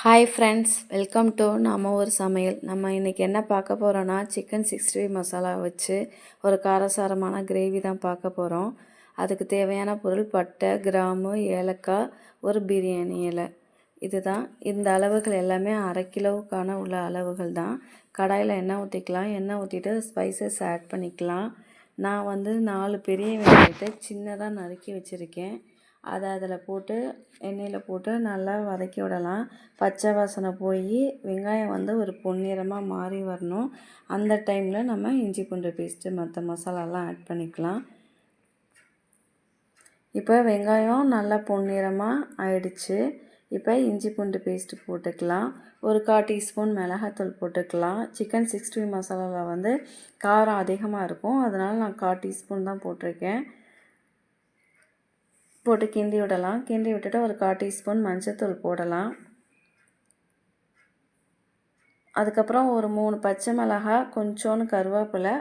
Hi friends welcome to நம்ம ஒரு சமையல். நம்ம இன்றைக்கி என்ன பார்க்க போகிறோன்னா சிக்கன் சிக்ஸ்டி மசாலா வச்சு ஒரு காரசாரமான கிரேவி தான் பார்க்க போகிறோம் அதுக்கு தேவையான பொருள் பட்டை கிராம்பு ஏலக்காய் ஒரு பிரியாணி இலை. இதுதான். இந்த அளவுகள் எல்லாமே அரை கிலோவுக்கான உள்ள அளவுகள் தான். கடாயில் எண்ணெய் ஊற்றிக்கலாம் எண்ணெய் ஊற்றிட்டு ஸ்பைசஸ் ஆட் பண்ணிக்கலாம். நான் வந்து நாலு பெரிய வெங்காயத்தை சின்னதாக நறுக்கி வச்சுருக்கேன். அதை அதில் போட்டு எண்ணெயில் போட்டு நல்லா வதக்கி விடலாம். பச்சை வாசனை போய் வெங்காயம் வந்து ஒரு பொன்னிறமாக மாறி வரணும். அந்த டைமில் நம்ம இஞ்சி பூண்டு பேஸ்ட்டு மற்ற மசாலாலாம் ஆட் பண்ணிக்கலாம். இப்போ வெங்காயம் நல்லா பொன்னிறமாக ஆயிடுச்சு. இப்போ இஞ்சி பூண்டு பேஸ்ட்டு போட்டுக்கலாம். ஒரு கால் டீஸ்பூன் மிளகாத்தூள் போட்டுக்கலாம். சிக்கன் சிக்ஸ்டி மசாலாவில் வந்து காரம் அதிகமாக இருக்கும். அதனால் நான் கால் டீஸ்பூன் தான் போட்டிருக்கேன். போட்டு கிண்டி விடலாம். கிண்டி விட்டுட்டு ஒரு கால் டீஸ்பூன் மஞ்சத்தூள் போடலாம். அதுக்கப்புறம் ஒரு மூணு பச்சை மிளகா கொஞ்சோன்னு கருவேப்பிலை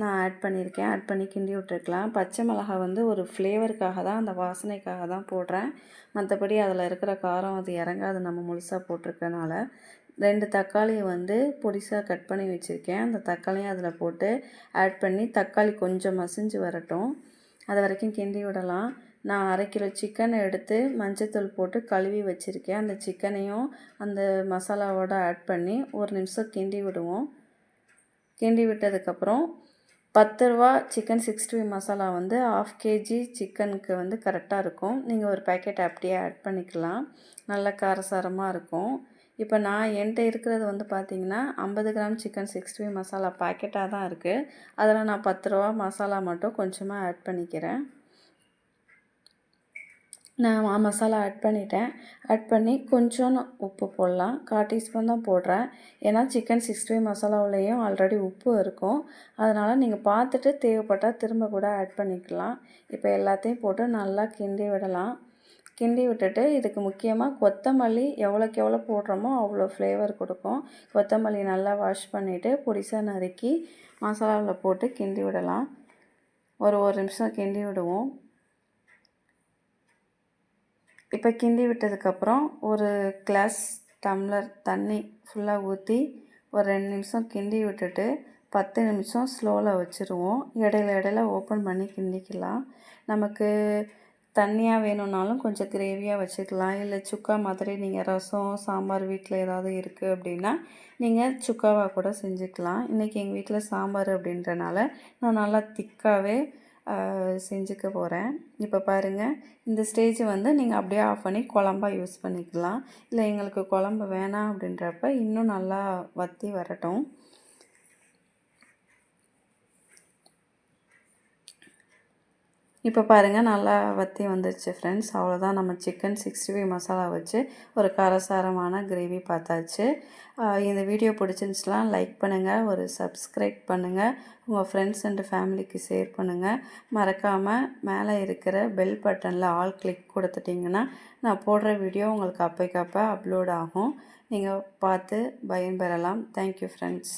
நான் ஆட் பண்ணியிருக்கேன். ஆட் பண்ணி கிண்டி விட்டுருக்கலாம். பச்சை மிளகா வந்து ஒரு ஃப்ளேவருக்காக தான் அந்த வாசனைக்காக தான் போடுறேன். மற்றபடி அதில் இருக்கிற காரம் அது இறங்காது. நம்ம முழுசாக போட்டிருக்கனால. ரெண்டு தக்காளியை வந்து பொடிசாக கட் பண்ணி வச்சுருக்கேன். அந்த தக்காளியும் அதில் போட்டு ஆட் பண்ணி தக்காளி கொஞ்சம் மசிஞ்சு வரட்டும். அது வரைக்கும் கிண்டி விடலாம். நான் அரை கிலோ சிக்கன் எடுத்து மஞ்சத்தூள் போட்டு கழுவி வச்சுருக்கேன். அந்த சிக்கனையும் அந்த மசாலாவோடு ஆட் பண்ணி ஒரு நிமிஷம் கிண்டி விடுவோம். கிண்டி விட்டதுக்கப்புறம் பத்து ரூபா சிக்கன் சிக்ஸ்டி மசாலா வந்து ஆஃப் கேஜி சிக்கனுக்கு வந்து கரெக்டாக இருக்கும். நீங்கள் ஒரு பேக்கெட் அப்படியே ஆட் பண்ணிக்கலாம். நல்ல காரசாரமாக இருக்கும். இப்போ நான் என்கிட்ட இருக்கிறது வந்து பார்த்திங்கன்னா ஐம்பது கிராம் சிக்கன் சிக்ஸ்டி மசாலா பேக்கெட்டாக தான் இருக்குது அதில் நான் பத்து ரூபா மசாலா மட்டும் கொஞ்சமாக ஆட் பண்ணிக்கிறேன். நான் மசாலா ஆட் பண்ணிட்டேன். ஆட் பண்ணி கொஞ்சோன்னு உப்பு போடலாம். கால் டீஸ்பூன் தான் போடுறேன். ஏன்னா சிக்கன் சிக்ஸ்டி ஃபைவ் மசாலாவிலையும் ஆல்ரெடி உப்பு இருக்கும். அதனால் நீங்கள் பார்த்துட்டு தேவைப்பட்டால் திரும்ப கூட ஆட் பண்ணிக்கலாம். இப்போ எல்லாத்தையும் போட்டு நல்லா கிண்டி விடலாம். கிண்டி விட்டுட்டு இதுக்கு முக்கியமாக கொத்தமல்லி எவ்வளோக்கு எவ்வளோ போடுறோமோ அவ்வளோ ஃப்ளேவர் கொடுக்கும். கொத்தமல்லி நல்லா வாஷ் பண்ணிவிட்டு பொடிசாக நறுக்கி மசாலாவில் போட்டு கிண்டி விடலாம். ஒரு ஒரு நிமிஷம் கிண்டி விடுவோம். இப்போ கிண்டி விட்டதுக்கப்புறம் ஒரு கிளாஸ் டம்ளர் தண்ணி ஃபுல்லாக ஊற்றி ஒரு ரெண்டு நிமிஷம் கிண்டி விட்டுட்டு பத்து நிமிஷம் ஸ்லோவில் வச்சுருவோம். இடையில இடையில ஓப்பன் பண்ணி கிண்டிக்கலாம். நமக்கு தண்ணியாக வேணும்னாலும் கொஞ்சம் கிரேவியாக வச்சுக்கலாம். இல்லை சுக்கா மாதிரி நீங்கள் ரசம் சாம்பார் வீட்டில் ஏதாவது இருக்குது அப்படின்னா நீங்கள் சுக்காவாக கூட செஞ்சுக்கலாம். இன்றைக்கி எங்கள் வீட்டில் சாம்பார் அப்படின்றனால நான் நல்லா திக்காகவே செஞ்சுக்க போகிறேன் இப்போ பாருங்கள் இந்த ஸ்டேஜ் வந்து நீங்கள் அப்படியே ஆஃப் பண்ணி குழம்பா யூஸ் பண்ணிக்கலாம். இல்லை எங்களுக்கு குழம்பு வேணாம் அப்படின்றப்ப இன்னும் நல்லா வற்றி வரட்டும். இப்போ பாருங்கள் நல்லா வற்றி வந்துடுச்சு ஃப்ரெண்ட்ஸ் அவ்வளோதான் நம்ம சிக்கன் சிக்ஸ்டி ஃபைவ் மசாலா வச்சு ஒரு காரசாரமான கிரேவி பார்த்தாச்சு. இந்த வீடியோ பிடிச்சிருந்துச்சுன்னா லைக் பண்ணுங்கள் ஒரு சப்ஸ்கிரைப் பண்ணுங்கள் உங்கள் ஃப்ரெண்ட்ஸ் அண்டு ஃபேமிலிக்கு ஷேர் பண்ணுங்கள் மறக்காமல் மேலே இருக்கிற பெல் பட்டனில் ஆல் கிளிக் கொடுத்துட்டிங்கன்னா நான் போடுற வீடியோ உங்களுக்கு அப்பைக்கப்போ அப்லோட் ஆகும். நீங்கள் பார்த்து பயன்பெறலாம். Thank you friends